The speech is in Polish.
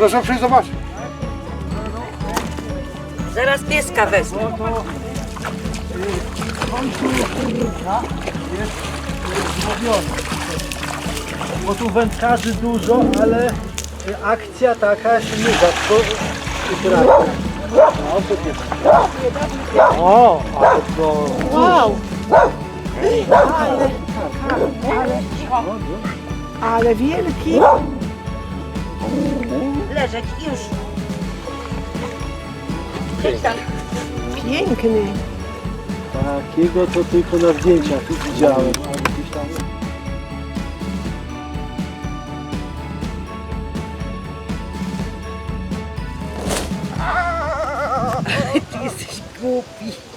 Proszę przyjść zobaczyć. Zaraz pieska wezmę. Jest y, zrobiona. Bo tu wędkarzy dużo, ale akcja taka się nie rzadko trafia. No, to nie. O, ale to... Wow! Ale, ale wielki. Leżeć już. Piękny. Takiego to tylko na zdjęciach widziałem. ale gdzieś tam... Ty jesteś głupi.